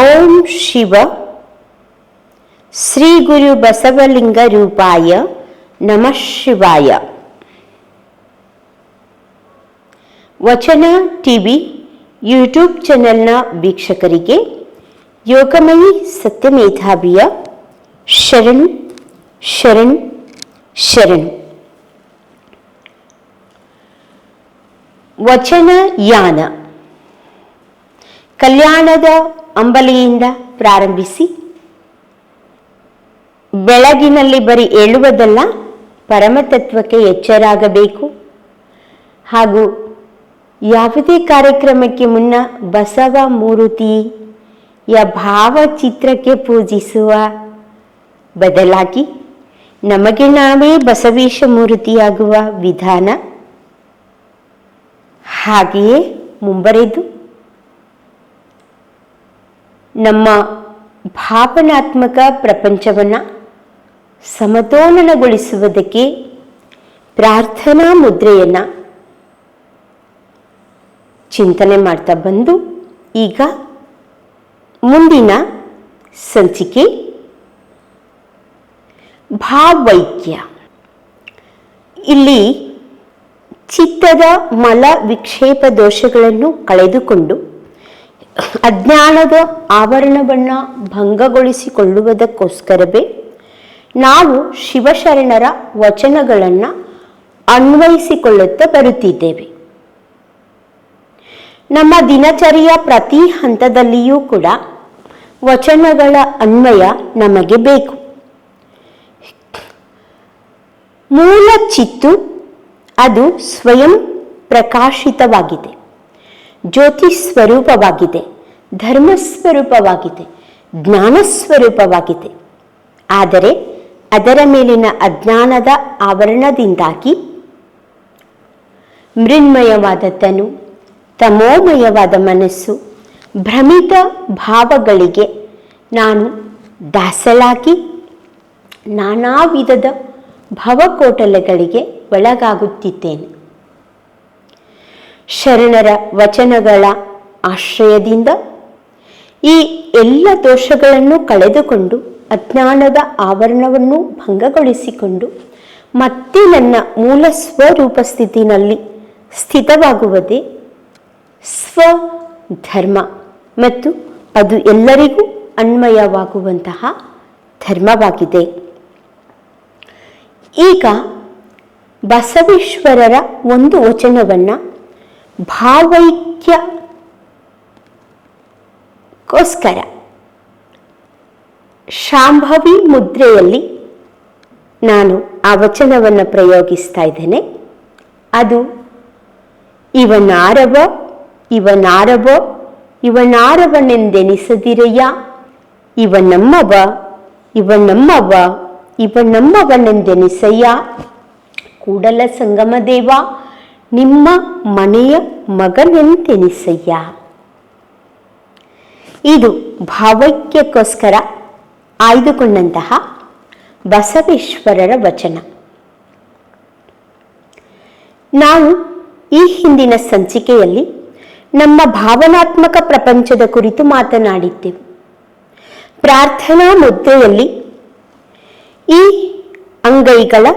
ಓಂ ಶಿವ ಶ್ರೀ ಗುರು ಬಸವಲಿಂಗ ರೂಪಾಯ ನಮಃ ಶಿವಾಯ ವಚನ ಟಿವಿ ಯೂಟ್ಯೂಬ್ ಚಾನೆಲ್ನ ವೀಕ್ಷಕರಿಗೆ ಯೋಗಮಯಿ ಸತ್ಯಮೇಧಾವಿಯ ಶರಣ್ ಶರಣ್ ಶರಣ್ ವಚನ ಯಾನ ಕಲ್ಯಾಣದ ಅಂಬಲಿಯಿಂದ ಪ್ರಾರಂಭಿಸಿ, ಬೆಳಗಿನಲ್ಲಿ ಬರೀ ಏಳುವುದಲ್ಲ, ಪರಮತತ್ವಕ್ಕೆ ಎಚ್ಚರಾಗಬೇಕು. ಹಾಗೂ ಯಾವುದೇ ಕಾರ್ಯಕ್ರಮಕ್ಕೆ ಮುನ್ನ ಬಸವ ಮೂರುತಿಯ ಭಾವಚಿತ್ರಕ್ಕೆ ಪೂಜಿಸುವ ಬದಲಾಗಿ ನಮಗೆ ನಾವೇ ಬಸವೇಶ ಮೂರ್ತಿಯಾಗುವ ವಿಧಾನ ಹಾಗೆಯೇ ಮುಂಬರೆದು ನಮ್ಮ ಭಾವನಾತ್ಮಕ ಪ್ರಪಂಚವನ್ನು ಸಮತೋಲನಗೊಳಿಸುವುದಕ್ಕೆ ಪ್ರಾರ್ಥನಾ ಮುದ್ರೆಯನ್ನು ಚಿಂತನೆ ಮಾಡ್ತಾ ಬಂದು ಈಗ ಮುಂದಿನ ಸಂಚಿಕೆ. ಭಾವೈಕ್ಯ. ಇಲ್ಲಿ ಚಿತ್ತದ ಮಲ ವಿಕ್ಷೇಪ ದೋಷಗಳನ್ನು ಕಳೆದುಕೊಂಡು ಅಜ್ಞಾನದ ಆವರಣವನ್ನು ಭಂಗಗೊಳಿಸಿಕೊಳ್ಳುವುದಕ್ಕೋಸ್ಕರವೇ ನಾವು ಶಿವಶರಣರ ವಚನಗಳನ್ನು ಅನ್ವಯಿಸಿಕೊಳ್ಳುತ್ತಾ ಬರುತ್ತಿದ್ದೇವೆ. ನಮ್ಮ ದಿನಚರಿಯ ಪ್ರತಿ ಹಂತದಲ್ಲಿಯೂ ಕೂಡ ವಚನಗಳ ಅನ್ವಯ ನಮಗೆ ಬೇಕು. ಮೂಲ ಚಿತ್ತು ಅದು ಸ್ವಯಂ ಪ್ರಕಾಶಿತವಾಗಿದೆ. ಜ್ಯೋತಿ ಸ್ವರೂಪವಾಗಿದೆ, ಧರ್ಮ ಸ್ವರೂಪವಾಗಿದೆ, ಜ್ಞಾನ ಸ್ವರೂಪವಾಗಿದೆ. ಆದರೆ ಅದರ ಮೇಲಿನ ಅಜ್ಞಾನದ ಆವರಣದಿಂದಾಗಿ ಮೃಣ್ಮಯವಾದ ತನು ತಮೋಮಯವಾದ ಮನಸ್ಸು, ಭ್ರಮಿತ ಭಾವಗಳಿಗೆ ನಾನು ದಾಸಳಾಗಿ ನಾನಾ ವಿಧದ ಭವಕೋಟಲೆಗಳಿಗೆ ಒಳಗಾಗುತ್ತಿದ್ದೇನೆ. ಶರಣರ ವಚನಗಳ ಆಶ್ರಯದಿಂದ ಈ ಎಲ್ಲ ದೋಷಗಳನ್ನು ಕಳೆದುಕೊಂಡು ಅಜ್ಞಾನದ ಆವರಣವನ್ನು ಭಂಗಗೊಳಿಸಿಕೊಂಡು ಮತ್ತೆ ನನ್ನ ಮೂಲ ಸ್ವರೂಪ ಸ್ಥಿತಿನಲ್ಲಿ ಸ್ಥಿತವಾಗುವುದೇ ಸ್ವಧರ್ಮ. ಮತ್ತು ಅದು ಎಲ್ಲರಿಗೂ ಅನ್ವಯವಾಗುವಂತಹ ಧರ್ಮವಾಗಿದೆ. ಈಗ ಬಸವೇಶ್ವರರ ಒಂದು ವಚನವನ್ನು ಭಾವೈಕ್ಯಕ್ಕೋಸ್ಕರ ಶಾಂಭವಿ ಮುದ್ರೆಯಲ್ಲಿ ನಾನು ಆ ವಚನವನ್ನು ಪ್ರಯೋಗಿಸ್ತಾ ಇದ್ದೇನೆ. ಅದು, ಇವನಾರವ ಇವನಾರವ ಇವನಾರವನೆಂದೆನಿಸದಿರಯ್ಯ ಇವ ನಮ್ಮವ ಇವ ನಮ್ಮವ ಇವ ನಮ್ಮವನೆಂದೆನಿಸಯ್ಯ ಕೂಡಲ ಸಂಗಮ ದೇವ ನಿಮ್ಮ ಮನೆಯ ಮಗನೆಂತೆನಿಸಯ್ಯ? ಇದು ಭಾವೈಕ್ಯಕ್ಕೋಸ್ಕರ ಆಯ್ದುಕೊಂಡಂತಹ ಬಸವೇಶ್ವರರ ವಚನ. ನಾವು ಈ ಹಿಂದಿನ ಸಂಚಿಕೆಯಲ್ಲಿ ನಮ್ಮ ಭಾವನಾತ್ಮಕ ಪ್ರಪಂಚದ ಕುರಿತು ಮಾತನಾಡಿದ್ದೆವು. ಪ್ರಾರ್ಥನಾ ಮುದ್ರೆಯಲ್ಲಿ ಈ ಅಂಗೈಗಳ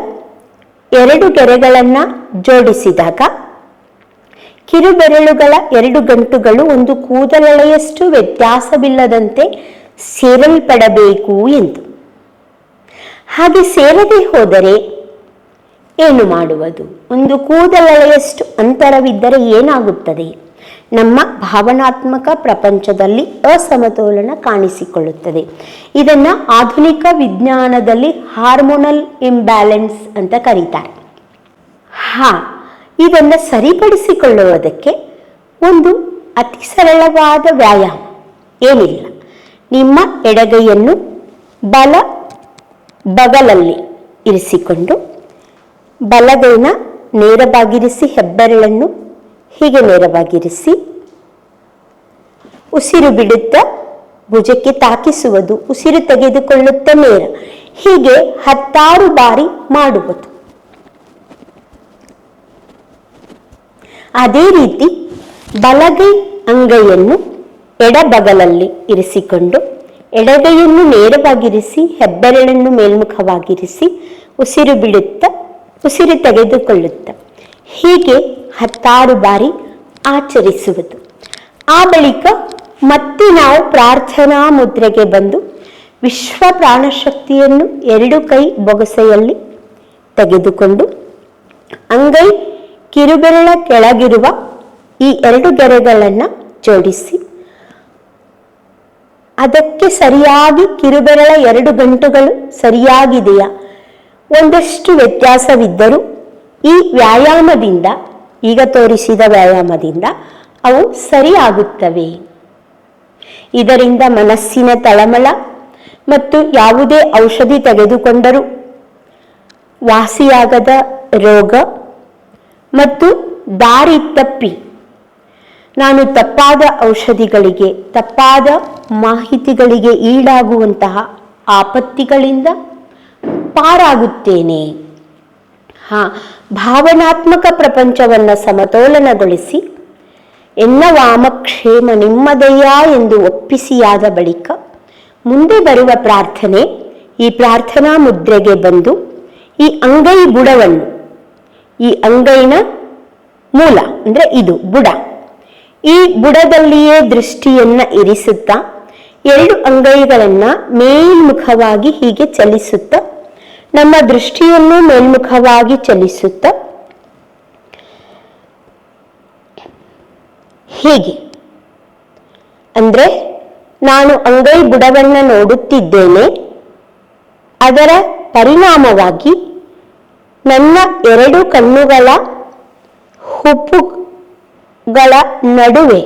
ಎರಡು ಗೆರೆಗಳನ್ನು ಜೋಡಿಸಿದಾಗ, ಕಿರುಬೆರಳುಗಳ ಎರಡು ಗಂಟುಗಳು ಒಂದು ಕೂದಲಳೆಯಷ್ಟು ವ್ಯತ್ಯಾಸವಿಲ್ಲದಂತೆ ಸೇರಲ್ಪಡಬೇಕು ಎಂದು. ಹಾಗೆ ಸೇರದೆ ಹೋದರೆ ಏನು ಮಾಡುವುದು? ಒಂದು ಕೂದಲಳೆಯಷ್ಟು ಅಂತರವಿದ್ದರೆ ಏನಾಗುತ್ತದೆ? ನಮ್ಮ ಭಾವನಾತ್ಮಕ ಪ್ರಪಂಚದಲ್ಲಿ ಅಸಮತೋಲನ ಕಾಣಿಸಿಕೊಳ್ಳುತ್ತದೆ. ಇದನ್ನು ಆಧುನಿಕ ವಿಜ್ಞಾನದಲ್ಲಿ ಹಾರ್ಮೋನಲ್ ಇಂಬ್ಯಾಲೆನ್ಸ್ ಅಂತ ಕರೀತಾರೆ. ಹಾ, ಇದನ್ನು ಸರಿಪಡಿಸಿಕೊಳ್ಳುವುದಕ್ಕೆ ಒಂದು ಅತಿ ಸರಳವಾದ ವ್ಯಾಯಾಮ. ಏನಿಲ್ಲ. ನಿಮ್ಮ ಎಡಗೈಯನ್ನು ಬಲ ಬಗಲಲ್ಲಿ ಇರಿಸಿಕೊಂಡು ಬಲಗೈನ ನೇರವಾಗಿರಿಸಿ ಹೆಬ್ಬೆರಳನ್ನು ಹೀಗೆ ನೇರವಾಗಿರಿಸಿ ಉಸಿರು ಬಿಡುತ್ತಾ ಭುಜಕ್ಕೆ ತಾಕಿಸುವುದು, ಉಸಿರು ತೆಗೆದುಕೊಳ್ಳುತ್ತ ನೇರ. ಹೀಗೆ ಹತ್ತಾರು ಬಾರಿ ಮಾಡುವುದು. ಅದೇ ರೀತಿ ಬಲಗೈ ಅಂಗೈಯನ್ನು ಎಡಬಗಲಲ್ಲಿ ಇರಿಸಿಕೊಂಡು ಎಡಗೈಯನ್ನು ನೇರವಾಗಿರಿಸಿ, ಹೆಬ್ಬೆರಳನ್ನು ಮೇಲ್ಮುಖವಾಗಿರಿಸಿ ಉಸಿರು ಬಿಡುತ್ತಾ, ಉಸಿರು ತೆಗೆದುಕೊಳ್ಳುತ್ತಾ. ಹೀಗೆ ಹತ್ತಾರು ಬಾರಿ ಆಚರಿಸುವುದು. ಆ ಬಳಿಕ ಮತ್ತೆ ನಾವು ಪ್ರಾರ್ಥನಾ ಮುದ್ರೆಗೆ ಬಂದು ವಿಶ್ವ ಪ್ರಾಣಶಕ್ತಿಯನ್ನು ಎರಡು ಕೈ ಬೊಗಸೆಯಲ್ಲಿ ತೆಗೆದುಕೊಂಡು ಅಂಗೈ ಕಿರುಬೆರಳ ಕೆಳಗಿರುವ ಈ ಎರಡು ಗೆರೆಗಳನ್ನು ಜೋಡಿಸಿ. ಅದಕ್ಕೆ ಸರಿಯಾಗಿ ಕಿರುಬೆರಳ ಎರಡು ಗಂಟುಗಳು ಸರಿಯಾಗಿದೆಯಾ? ಒಂದಷ್ಟು ವ್ಯತ್ಯಾಸವಿದ್ದರೂ ಈ ವ್ಯಾಯಾಮದಿಂದ, ಈಗ ತೋರಿಸಿದ ವ್ಯಾಯಾಮದಿಂದ ಅವು ಸರಿಯಾಗುತ್ತವೆ. ಇದರಿಂದ ಮನಸ್ಸಿನ ತಳಮಳ ಮತ್ತು ಯಾವುದೇ ಔಷಧಿ ತೆಗೆದುಕೊಂಡರೂ ವಾಸಿಯಾಗದ ರೋಗ ಮತ್ತು ದಾರಿ ತಪ್ಪಿ. ನಾನು ತಪ್ಪಾದ ಔಷಧಿಗಳಿಗೆ, ತಪ್ಪಾದ ಮಾಹಿತಿಗಳಿಗೆ ಈಡಾಗುವಂತಹ ಆಪತ್ತಿಗಳಿಂದ ಪಾರಾಗುತ್ತೇನೆ. ಹಾ, ಭಾವನಾತ್ಮಕ ಪ್ರಪಂಚವನ್ನು ಸಮತೋಲನಗೊಳಿಸಿ, ಎನ್ನ ವಾಮಕ್ಷೇಮ ನಿಮ್ಮದಯ್ಯ ಎಂದು ಒಪ್ಪಿಸಿಯಾದ ಬಳಿಕ ಮುಂದೆ ಬರುವ ಪ್ರಾರ್ಥನೆ, ಈ ಪ್ರಾರ್ಥನಾ ಮುದ್ರೆಗೆ ಬಂದು ಈ ಅಂಗೈ ಬುಡವನ್ನು ಈ ಅಂಗೈನ ಮೂಲ, ಅಂದ್ರೆ ಇದು ಬುಡ. ಈ ಬುಡದಲ್ಲಿಯೇ ದೃಷ್ಟಿಯನ್ನ ಇರಿಸುತ್ತಾ, ಎರಡು ಅಂಗೈಗಳನ್ನ ಮೇಲ್ಮುಖವಾಗಿ ಹೀಗೆ ಚಲಿಸುತ್ತ, ನಮ್ಮ ದೃಷ್ಟಿಯನ್ನು ಮೇಲ್ಮುಖವಾಗಿ ಚಲಿಸುತ್ತ, ಹೀಗೆ. ಅಂದ್ರೆ ನಾನು ಅಂಗೈ ಬುಡವನ್ನ ನೋಡುತ್ತಿದ್ದೇನೆ, ಅದರ ಪರಿಣಾಮವಾಗಿ ನನ್ನ ಎರಡು ಕಣ್ಣುಗಳ ಹುಪ್ಪುಗಳ ನಡುವೆ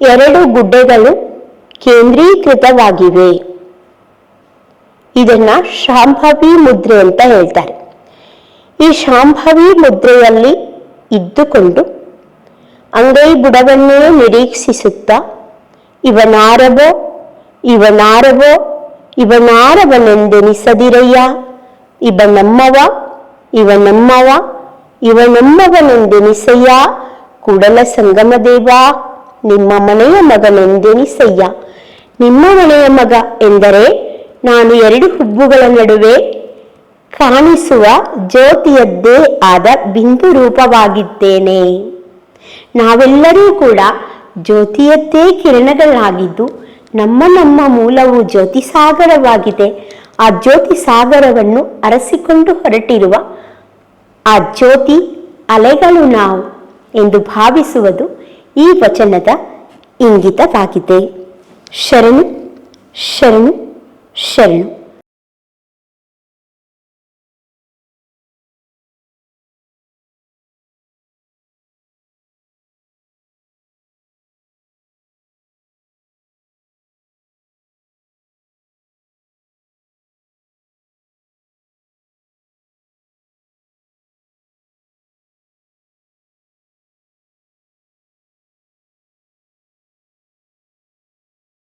ಎರಡು ಗುಡ್ಡೆಗಳು ಕೇಂದ್ರೀಕೃತವಾಗಿವೆ. ಇದನ್ನ ಶಾಂಭವಿ ಮುದ್ರೆ ಅಂತ ಹೇಳ್ತಾರೆ. ಈ ಶಾಂಭವಿ ಮುದ್ರೆಯಲ್ಲಿ ಇದ್ದುಕೊಂಡು ಅಂಗೈ ಬುಡವನ್ನೇ ನಿರೀಕ್ಷಿಸುತ್ತಾ ಇವನಾರವೋ ಇವನಾರವೋ ಇವನಾರವನೆಂದೆನಿಸದಿರಯ್ಯ ಇವ ನಮ್ಮವ ಇವ ನಮ್ಮವ, ಇವ ನಮ್ಮವನೆಂದೆನಿಸಯ್ಯ ಕೂಡಲ ಸಂಗಮ ದೇವ ನಿಮ್ಮ ಮನೆಯ ಮಗನೆಂದೆನಿಸಯ್ಯ ನಿಮ್ಮ ಮನೆಯ ಮಗ ಎಂದರೆ ನಾನು ಎರಡು ಹುಬ್ಬುಗಳ ನಡುವೆ ಕಾಣಿಸುವ ಜ್ಯೋತಿಯದ್ದೇ ಆದ ಬಿಂದು ರೂಪವಾಗಿದ್ದೇನೆ. ನಾವೆಲ್ಲರೂ ಕೂಡ ಜ್ಯೋತಿಯದ್ದೇ ಕಿರಣಗಳಾಗಿದ್ದು ನಮ್ಮ ನಮ್ಮ ಮೂಲವು ಜ್ಯೋತಿ ಸಾಗರವಾಗಿದೆ ಆ ಜ್ಯೋತಿ ಸಾಗರವನ್ನು ಅರಸಿಕೊಂಡು ಹೊರಟಿರುವ ಆ ಜ್ಯೋತಿ ಅಲೆಗಳು ನಾವು ಎಂದು ಭಾವಿಸುವುದು ಈ ವಚನದ ಇಂಗಿತವಾಗಿದೆ. ಶರಣು ಶರಣು ಶರಣು.